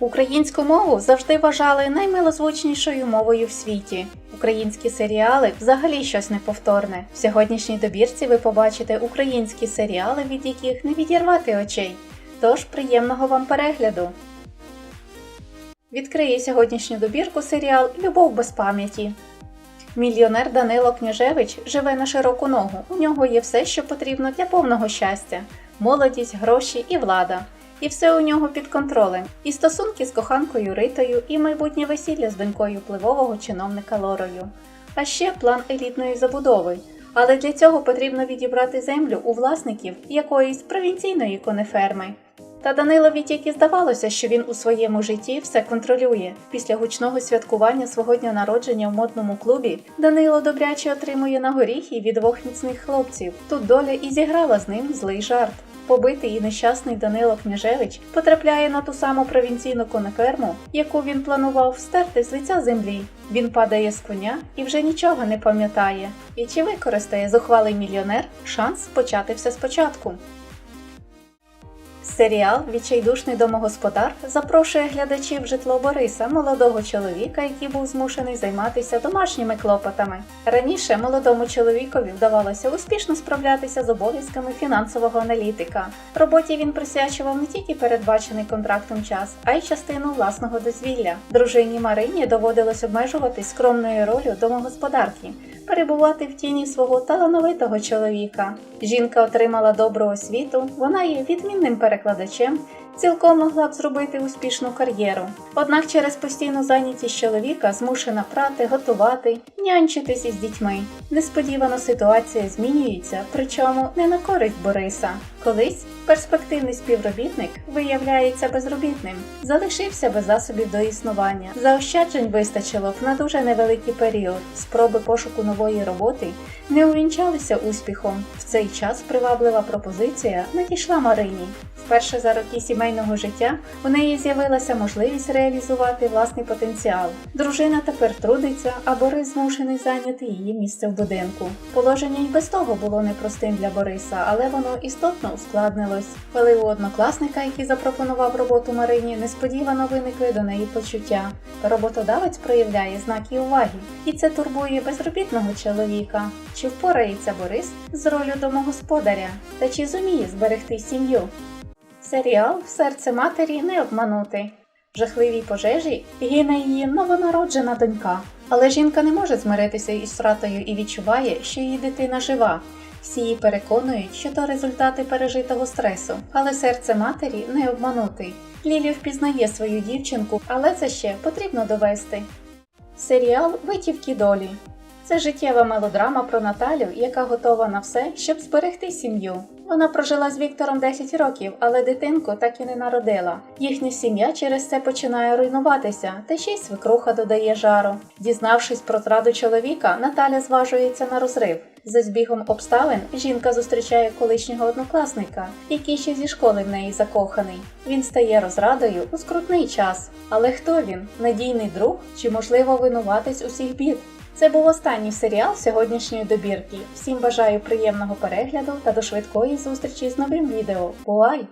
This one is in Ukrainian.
Українську мову завжди вважали наймилозвучнішою мовою в світі. Українські серіали взагалі щось неповторне. В сьогоднішній добірці ви побачите українські серіали, від яких не відірвати очей. Тож приємного вам перегляду! Відкриє сьогоднішню добірку серіал Любов без пам'яті. Мільйонер Данило Княжевич живе на широку ногу. У нього є все, що потрібно для повного щастя: молодість, гроші і влада. І все у нього під контролем. І стосунки з коханкою Ритою, і майбутнє весілля з донькою впливового чиновника Лорою. А ще план елітної забудови. Але для цього потрібно відібрати землю у власників якоїсь провінційної конеферми. Та Данилові тільки здавалося, що він у своєму житті все контролює. Після гучного святкування свого дня народження в модному клубі Данило добряче отримує на горіхи від двох міцних хлопців. Тут доля і зіграла з ним злий жарт. Побитий і нещасний Данило Княжевич потрапляє на ту саму провінційну конеферму, яку він планував стерти з лиця землі. Він падає з коня і вже нічого не пам'ятає. І чи використає зухвалий мільйонер шанс почати все спочатку? Серіал Відчайдушний домогосподар запрошує глядачів в житло Бориса, молодого чоловіка, який був змушений займатися домашніми клопотами. Раніше молодому чоловікові вдавалося успішно справлятися з обов'язками фінансового аналітика. Роботі він присвячував не тільки передбачений контрактом час, а й частину власного дозвілля. Дружині Марині доводилось обмежуватись скромною ролью домогосподарки перебувати в тіні свого талановитого чоловіка. Жінка отримала добру освіту, вона є відмінним перекладачем, цілком могла б зробити успішну кар'єру. Однак через постійну зайнятість чоловіка змушена прати, готувати, нянчитись із дітьми. Несподівано ситуація змінюється, причому не на користь Бориса. Колись перспективний співробітник виявляється безробітним, залишився без засобів до існування. Заощаджень вистачило на дуже невеликий період. Спроби пошуку нової роботи не увінчалися успіхом. В цей час приваблива пропозиція надійшла Марині. Вперше за роки сімейного життя у неї з'явилася можливість реалізувати власний потенціал. Дружина тепер трудиться, а Борис змушений зайняти її місце в будинку. Положення й без того було непростим для Бориса, але воно істотно ускладнилось. Коли у однокласника, який запропонував роботу Марині, несподівано виникли до неї почуття. Роботодавець проявляє знаки уваги, і це турбує безробітного чоловіка. Чи впорається Борис з ролю домогосподаря? Та чи зуміє зберегти сім'ю? Серіал Серце матері не обманути. В жахливій пожежі гине її новонароджена донька. Але жінка не може змиритися із втратою і відчуває, що її дитина жива. Всі її переконують, що то результати пережитого стресу, але серце матері не обманути. Лілі впізнає свою дівчинку, але це ще потрібно довести. Серіал Витівки долі. Це життєва мелодрама про Наталю, яка готова на все, щоб зберегти сім'ю. Вона прожила з Віктором 10 років, але дитинку так і не народила. Їхня сім'я через це починає руйнуватися, та ще й свекруха додає жару. Дізнавшись про зраду чоловіка, Наталя зважується на розрив. За збігом обставин жінка зустрічає колишнього однокласника, який ще зі школи в неї закоханий. Він стає розрадою у скрутний час. Але хто він? Надійний друг чи, можливо, винуватець усіх бід? Це був останній серіал сьогоднішньої добірки. Всім бажаю приємного перегляду та до швидкої зустрічі з новим відео. Бувай!